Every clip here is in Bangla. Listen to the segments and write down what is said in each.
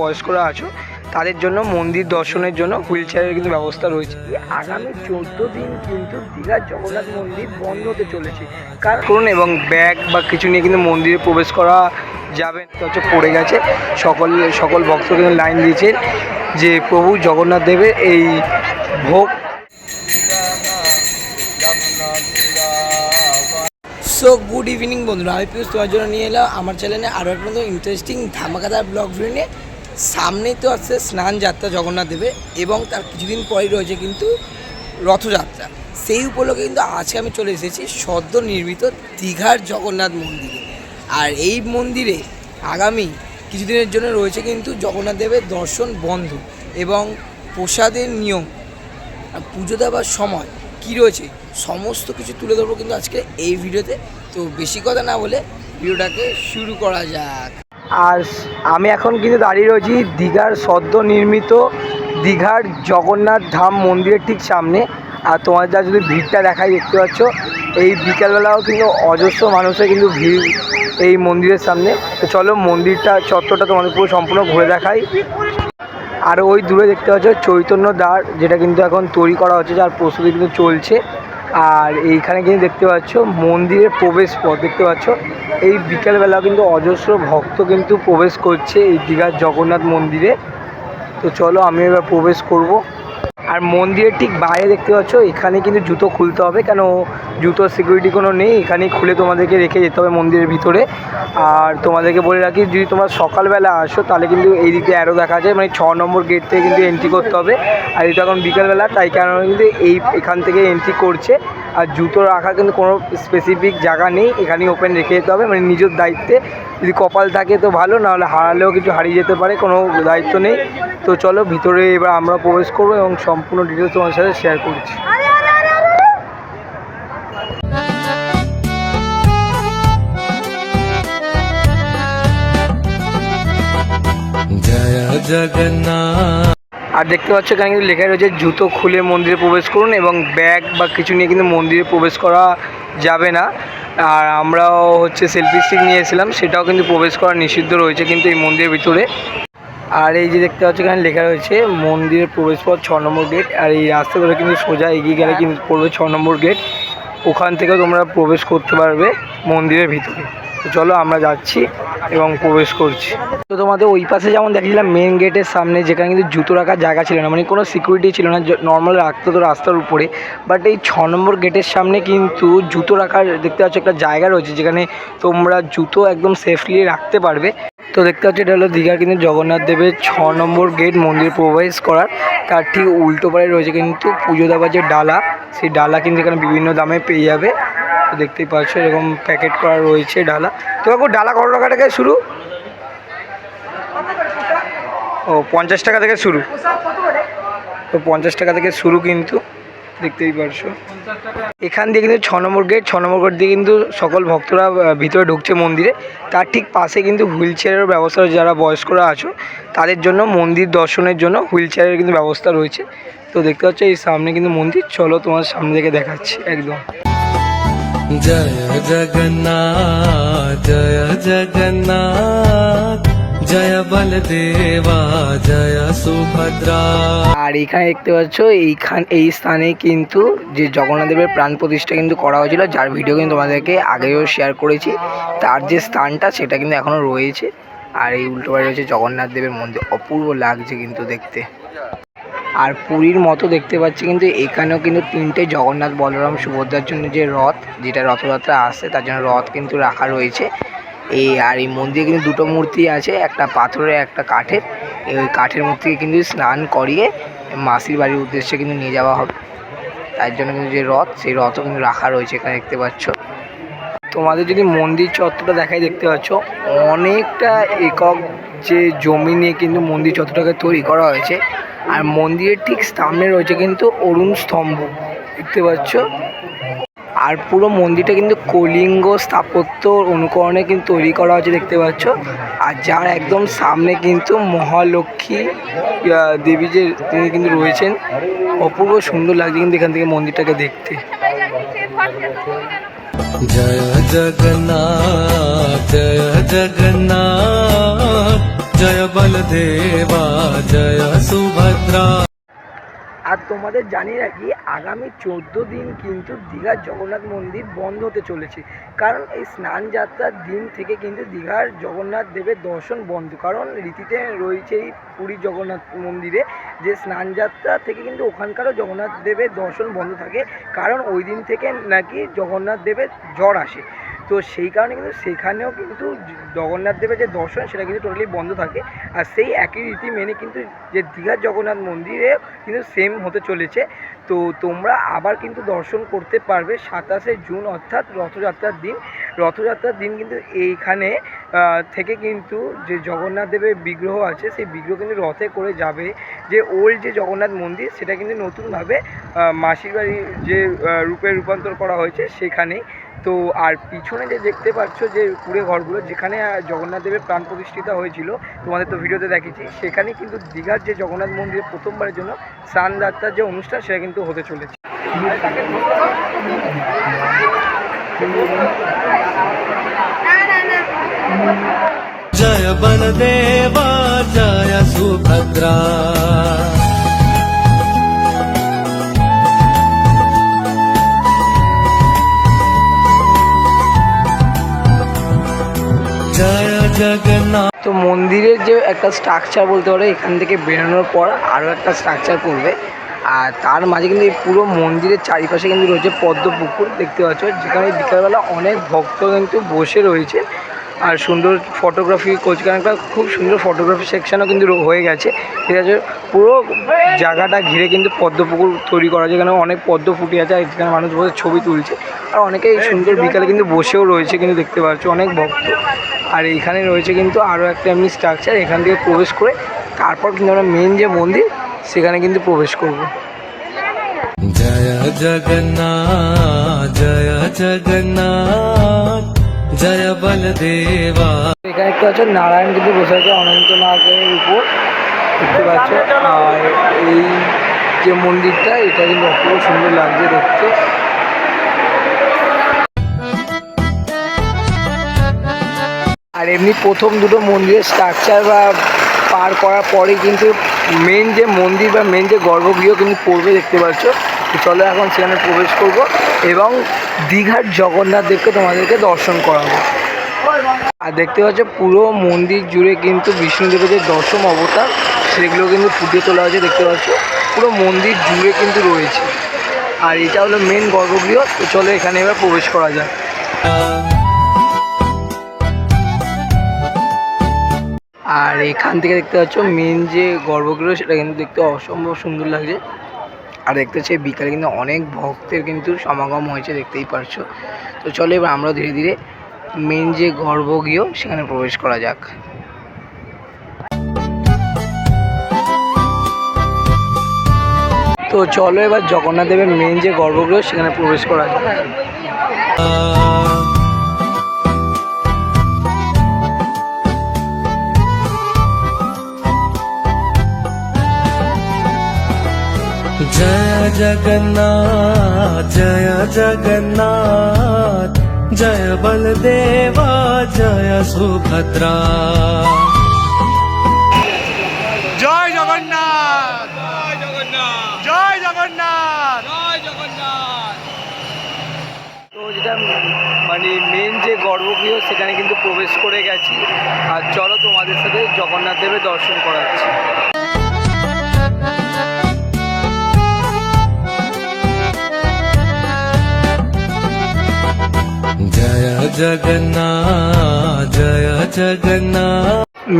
বয়স্করা আছো, তাদের জন্য মন্দির দর্শনের জন্য হুইল চেয়ারের কিন্তু ব্যবস্থা রয়েছে। আগামী চোদ্দ দিন কিন্তু দীঘার জগন্নাথ মন্দির বন্ধ হতে চলেছে। কারণ এবং ব্যাগ বা কিছু নিয়ে কিন্তু মন্দিরে প্রবেশ করা যাবে। হচ্ছে পড়ে গেছে। সকল সকল ভক্ত কিন্তু লাইন দিয়েছে যে প্রভু জগন্নাথ দেবের এই ভোগ। সো গুড ইভিনিং বন্ধুরা। আমি পিউষ তোমার জন্য নিয়ে এলাম আমার চ্যানেলে আরও একটা ইন্টারেস্টিং ধামাকাদার ব্লগ ভিডিও নিয়ে। সামনেই তো আছে স্নান যাত্রা জগন্নাথ দেবের এবং তার কিছুদিন পরেই রয়েছে কিন্তু রথযাত্রা। সেই উপলক্ষে কিন্তু আজকে আমি চলে এসেছি সদ্য নির্মিত দীঘার জগন্নাথ মন্দিরে। আর এই মন্দিরে আগামী কিছুদিনের জন্য রয়েছে কিন্তু জগন্নাথ দেবের দর্শন বন্ধ এবং প্রসাদের নিয়ম পুজো দেওয়ার সময় কি রয়েছে সমস্ত কিছু তুলে ধরবো কিন্তু আজকে এই ভিডিওতে। তো বেশি কথা না বলে ভিডিওটাকে শুরু করা যাক। আর আমি এখন কিন্তু দাঁড়িয়ে রয়েছি দীঘার সদ্য নির্মিত দীঘার জগন্নাথ ধাম মন্দিরের ঠিক সামনে। আর তোমার যা যদি ভিড়টা দেখাই দেখতে পাচ্ছ, এই বিকালবেলাও কিন্তু অজস্র মানুষের কিন্তু ভিড় এই মন্দিরের সামনে। তো চলো মন্দিরটা চত্বরটা তোমাদের পুরো সম্পূর্ণ ঘুরে দেখাই। আর ওই দূরে দেখতে পাচ্ছ চৈতন্য দ্বার, যেটা কিন্তু এখন তৈরি করা হচ্ছে, যার প্রস্তুতি কিন্তু চলছে। আর এইখানে কিন্তু দেখতে পাচ্ছ, মন্দিরের প্রবেশ পথ। দেখতে পাচ্ছ, এই বিকালবেলা কিন্তু অজস্র ভক্ত কিন্তু প্রবেশ করছে এই দীঘার জগন্নাথ মন্দিরে। তো চলো, আমি এবার প্রবেশ করব। আর মন্দিরের ঠিক বাইরে দেখতে পাচ্ছ, এখানে কিন্তু জুতো খুলতে হবে, কেন জুতো সিকিউরিটি কোনো নেই, এখানেই খুলে তোমাদেরকে রেখে যেতে হবে মন্দিরের ভিতরে। আর তোমাদেরকে বলে রাখি, যদি তোমরা সকালবেলা আসো, তাহলে কিন্তু এই দিকে অ্যারো দেখা যায় মানে ছ নম্বর গেট থেকে কিন্তু এন্ট্রি করতে হবে। আর এটা এখন বিকেলবেলা, তাই কারণে কিন্তু এই, এখান থেকে এন্ট্রি করছে। আর জুতো রাখার কিন্তু কোনো স্পেসিফিক জায়গা নেই, এখানেই ওপেন রেখে যেতে হবে। মানে নিজের দায়িত্বে যদি কপাল থাকে তো ভালো, নাহলে হারালেও কিছু হারিয়ে যেতে পারে, কোনো দায়িত্ব নেই। তো চলো ভিতরে এবার আমরা প্রবেশ করব এবং সম্পূর্ণ ডিটেলস তোমার সাথে শেয়ার করছি। জয় আর দেখতে পাচ্ছ এখানে কিন্তু লেখা রয়েছে, জুতো খুলে মন্দিরে প্রবেশ করুন এবং ব্যাগ বা কিছু নিয়ে কিন্তু মন্দিরে প্রবেশ করা যাবে না। আর আমরাও হচ্ছে সেলফি স্টিক নিয়ে এসেছিলাম সেটাও কিন্তু প্রবেশ করা নিষিদ্ধ রয়েছে কিন্তু এই মন্দিরের ভিতরে। আর এই যে দেখতে পাচ্ছ এখানে লেখা রয়েছে, মন্দিরের প্রবেশ পথ ছ নম্বর গেট আর এই রাস্তা ধরে কিন্তু সোজা এগিয়ে গেলে কিন্তু পড়বে ছ নম্বর গেট ওখান থেকেও তোমরা প্রবেশ করতে পারবে মন্দিরের ভিতরে। তো চলো আমরা যাচ্ছি এবং প্রবেশ করছি। তো তোমাদের ওই পাশে যেমন দেখেছিলাম মেন গেটের সামনে, যেখানে কিন্তু জুতো রাখার জায়গা ছিল না মানে কোনো সিকিউরিটি ছিল না নর্মাল রাখতো তো রাস্তার উপরে বাট এই ছ নম্বর গেটের সামনে কিন্তু জুতো রাখার দেখতে পাচ্ছ একটা জায়গা রয়েছে, যেখানে তোমরা জুতো একদম সেফলি রাখতে পারবে। তো দেখতে পাচ্ছি এটা হলো দীঘার কিন্তু জগন্নাথ দেবের ছ নম্বর গেট মন্দির প্রবেশ করার। তার ঠিক উল্টো পাড়ে রয়েছে কিন্তু পুজো দেওয়ার যে ডালা, সেই ডালা কিন্তু এখানে বিভিন্ন দামে পেয়ে যাবে। তো দেখতেই পাচ্ছ এরকম প্যাকেট করা রয়েছে ডালা। তো কাকু, ডালা কত টাকা থেকে শুরু? ও, পঞ্চাশ টাকা থেকে শুরু। তো পঞ্চাশ টাকা থেকে শুরু কিন্তু। দেখতেই পারছ। এখান দিয়ে কিন্তু ছ নম্বর গেট ছ নম্বর গেট দিয়ে কিন্তু সকল ভক্তরা ভিতরে ঢুকছে মন্দিরে। তার ঠিক পাশে কিন্তু হুইল চেয়ারের ব্যবস্থা রয়েছে, যারা বয়স্করা আছো, তাদের জন্য মন্দির দর্শনের জন্য হুইল চেয়ারের কিন্তু ব্যবস্থা রয়েছে। তো দেখতে পাচ্ছ, এই সামনে কিন্তু মন্দির। চলো তোমার সামনে থেকে দেখাচ্ছি, একদম। জয় জগন্নাথ জয় জগন্নাথ। জয় বলদেবা, জয় সুভদ্রা। আর এখানে দেখতে পাচ্ছ, এইখান, এই স্থানে কিন্তু যে জগন্নাথ দেবের প্রাণ প্রতিষ্ঠা কিন্তু করা হয়েছিল, যার ভিডিও কিন্তু তোমাদেরকে আগেও শেয়ার করেছি। তার যে স্থানটা, সেটা কিন্তু এখনও রয়েছে। আর এই উল্টো পাশে রয়েছে জগন্নাথ দেবের মন্দির, অপূর্ব লাগছে কিন্তু দেখতে। আর পুরীর মতো দেখতে পাচ্ছি কিন্তু এখানেও কিন্তু তিনটে জগন্নাথ, বলরাম, সুভদ্রার জন্য যে রথ, যেটা রথযাত্রা আসছে তার জন্য রথ কিন্তু রাখা রয়েছে। এই আর এই মন্দিরে কিন্তু দুটো মূর্তি আছে, একটা পাথরের, একটা কাঠের। এই ওই কাঠের মূর্তিকে কিন্তু স্নান করিয়ে মাসির বাড়ির উদ্দেশ্যে কিন্তু নিয়ে যাওয়া হবে। তার জন্য কিন্তু যে রথ, সেই রথও কিন্তু রাখা রয়েছে এখানে দেখতে পাচ্ছ। তোমাদের যদি মন্দির চত্বরটা দেখাই দেখতে পাচ্ছ, অনেকটা একক যে জমি নিয়ে কিন্তু মন্দির চত্বরটাকে তৈরি করা হয়েছে। আর মন্দিরের ঠিক সামনে রয়েছে কিন্তু অরুণ স্তম্ভ, দেখতে পাচ্ছ? আর পুরো মন্দিরটা কিন্তু কলিঙ্গ স্থাপত্য অনুকরণে কিন্তু তৈরি করা হয়েছে, দেখতে পাচ্ছ। আর যার একদম সামনে কিন্তু মহালক্ষ্মী দেবী যে তিনি কিন্তু রয়েছেন, অপূর্ব সুন্দর লাগছে কিন্তু এখান থেকে মন্দিরটাকে দেখতে। জয় জগন্নাথ জয় জগন্নাথ, জয় বলদেবা, জয় আর তোমাদের জানিয়ে রাখি, আগামী চোদ্দ দিন কিন্তু দীঘার জগন্নাথ মন্দির বন্ধ হতে চলেছে। কারণ এই স্নান যাত্রার দিন থেকে কিন্তু দীঘার জগন্নাথ দেবের দর্শন বন্ধ। কারণ রীতিতে রয়েছে এই পুরী জগন্নাথ মন্দিরে যে স্নান যাত্রা থেকে কিন্তু ওখানকারও জগন্নাথ দেবের দর্শন বন্ধ থাকে। কারণ ওই দিন থেকে নাকি জগন্নাথ দেবের জ্বর আসে। তো সেই কারণে কিন্তু সেখানেও কিন্তু জগন্নাথ দেবের যে দর্শন সেটা কিন্তু টোটালি বন্ধ থাকে। আর সেই একই রীতি মেনে কিন্তু যে দীঘার জগন্নাথ মন্দিরে কিন্তু সেম হতে চলেছে। তো তোমরা আবার কিন্তু দর্শন করতে পারবে সাতাশে জুন অর্থাৎ রথযাত্রার দিন। রথযাত্রার দিন কিন্তু এইখানে থেকে কিন্তু যে জগন্নাথ দেবের বিগ্রহ আছে, সেই বিগ্রহ কিন্তু রথে করে যাবে। যে ওল্ড যে জগন্নাথ মন্দির, সেটা কিন্তু নতুনভাবে মাসির বাড়ির যে রূপে রূপান্তর করা হয়েছে, সেখানেই। তো আর পিছনে যে দেখতে পাচ্ছ যে কুড়ে ঘরগুলো, যেখানে জগন্নাথ দেবের প্রাণ প্রতিষ্ঠিতা হয়েছিল, তোমাদের তো ভিডিওতে দেখেছি সেখানে কিন্তু দীঘার যে জগন্নাথ মন্দিরে প্রথমবারের জন্য স্নানযাত্রার যে অনুষ্ঠান, সেটা কিন্তু হতে চলেছে। জয় বনদেবা জয় সুভদ্রা। তো মন্দিরের যে একটা স্ট্রাকচার বলতে পারো, এখান থেকে বেরোনোর পর আরও একটা স্ট্রাকচার করবে। আর তার মাঝে কিন্তু এই পুরো মন্দিরের চারিপাশে কিন্তু রয়েছে পদ্ম পুকুর দেখতে পাচ্ছ। যেখানে বিকালবেলা অনেক ভক্ত কিন্তু বসে রয়েছে। আর সুন্দর ফটোগ্রাফি কোচকানাটা খুব সুন্দর ফটোগ্রাফি সেকশানও কিন্তু হয়ে গেছে। ঠিক আছে? পুরো জায়গাটা ঘিরে কিন্তু পদ্মপুকুর তৈরি করা যেখানে অনেক পদ্ম ফুটে আছে, আর যেখানে মানুষ বসে ছবি তুলছে। আর অনেকেই সুন্দর বিকালে কিন্তু বসেও রয়েছে, কিন্তু দেখতে পাচ্ছ, অনেক ভক্ত। আর এইখানে রয়েছে কিন্তু আরও একটা এমনি স্ট্রাকচার এখান থেকে প্রবেশ করে তারপর কিন্তু আমরা মেন যে মন্দির, সেখানে কিন্তু প্রবেশ করব। জয় জগন্নাথ জয় জগন্নাথ। জয় বলদেবা। এখানে দেখতে পাচ্ছ নারায়ণ কিন্তু বসে আছে অনন্তনাগের উপর। দেখতে পাচ্ছ, আর এই যে মন্দিরটা, এটা কিন্তু অপূর্ব সুন্দর লাগছে দেখতে। আর এমনি প্রথম দুটো মন্দিরের স্ট্রাকচার বা পার করার পরে কিন্তু মেন যে মন্দির বা মেন যে গর্ভগৃহ কিন্তু পড়বে দেখতে পাচ্ছ। চলো এখন সেখানে প্রবেশ করব এবং দীঘার জগন্নাথ দেবকে তোমাদেরকে দর্শন করাবো। আর দেখতে পাচ্ছ, পুরো মন্দির জুড়ে কিন্তু বিষ্ণুদেবের যে দশম অবতার, সেগুলো কিন্তু ফুটিয়ে তোলা হয়েছে, দেখতে পাচ্ছ? পুরো মন্দির জুড়ে কিন্তু রয়েছে। আর এটা হলো মেন গর্ভগৃহ, তো চলো এখানে এবার প্রবেশ করা যায় আর এখান থেকে দেখতে পাচ্ছ মেন যে গর্ভগৃহ, সেটা কিন্তু দেখতে অসম্ভব সুন্দর লাগছে। আর দেখতে পাচ্ছি বিকালে কিন্তু অনেক ভক্তের কিন্তু সমাগম হয়েছে, দেখতেই পারছ। তো চলো এবার আমরা ধীরে ধীরে মেন যে গর্ভগৃহ, সেখানে প্রবেশ করা যাক। তো চলো এবার জগন্নাথ দেবের মেন যে গর্ভগৃহ, সেখানে প্রবেশ করা যাক। जगन्नाथ जय जगन्नाथ जय बलदेवा जय सुभद्रा জয় জগন্নাথ জয় জগন্নাথ জয় জগন্নাথ জয় জগন্নাথ তো যেটা মানে মেন যে গর্ভগৃহ সেখানে কিন্তু প্রবেশ করে গেছি আর চলো তোমাদের সাথে জগন্নাথ দেবের দর্শন করাচ্ছি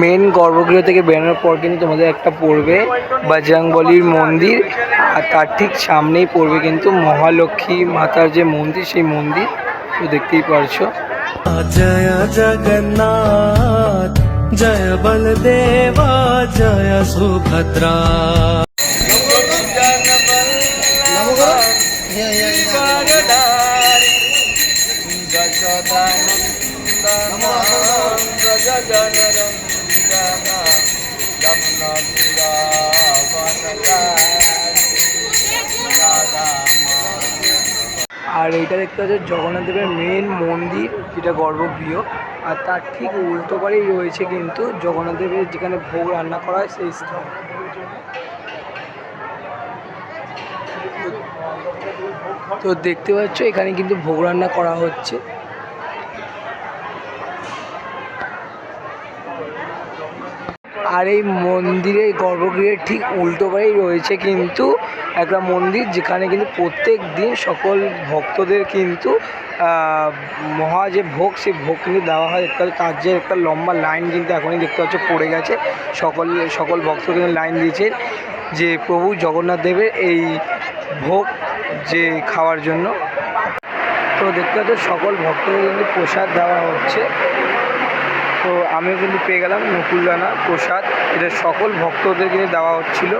মেন গর্ভগৃহ থেকে বেরোনোর পর কিন্তু তোমাদের একটা পড়বে বজরংবলির মন্দির, আর তার ঠিক সামনেই পড়বে কিন্তু মহালক্ষ্মী মাতার যে মন্দির, সেই মন্দির। তো দেখতেই পারছ। জয় জগন্নাথ, জয় বলদেবা, জয় সুভদ্রা। আর এইটা দেখতে পাচ্ছ জগন্নাথ দেবের মেন মন্দির, যেটা গর্ভগৃহ। আর তার ঠিক উল্টো পারেই রয়েছে কিন্তু জগন্নাথ দেবের যেখানে ভোগ রান্না করা হয় সেই স্থান। তো দেখতে পাচ্ছ এখানে কিন্তু ভোগ রান্না করা হচ্ছে। আর এই মন্দিরের গর্ভগৃহের ঠিক উল্টো পারেই রয়েছে কিন্তু একটা মন্দির যেখানে কিন্তু প্রত্যেক দিন সকল ভক্তদের কিন্তু মহা যে ভোগ, সেই ভোগ কিন্তু দেওয়া হয়। একটা যে একটা লম্বা লাইন কিন্তু এখনই দেখতে পাচ্ছ পড়ে গেছে। সকল সকল ভক্ত কিন্তু লাইন দিয়েছে যে প্রভু জগন্নাথ দেবের এই ভোগ যে খাওয়ার জন্য। তো দেখতে পাচ্ছ সকল ভক্তদের কিন্তু প্রসাদ দেওয়া হচ্ছে। তো আমিও কিন্তু পেয়ে গেলাম নকুলদানা প্রসাদ। এটা সকল ভক্তদের কিন্তু দেওয়া হচ্ছিল।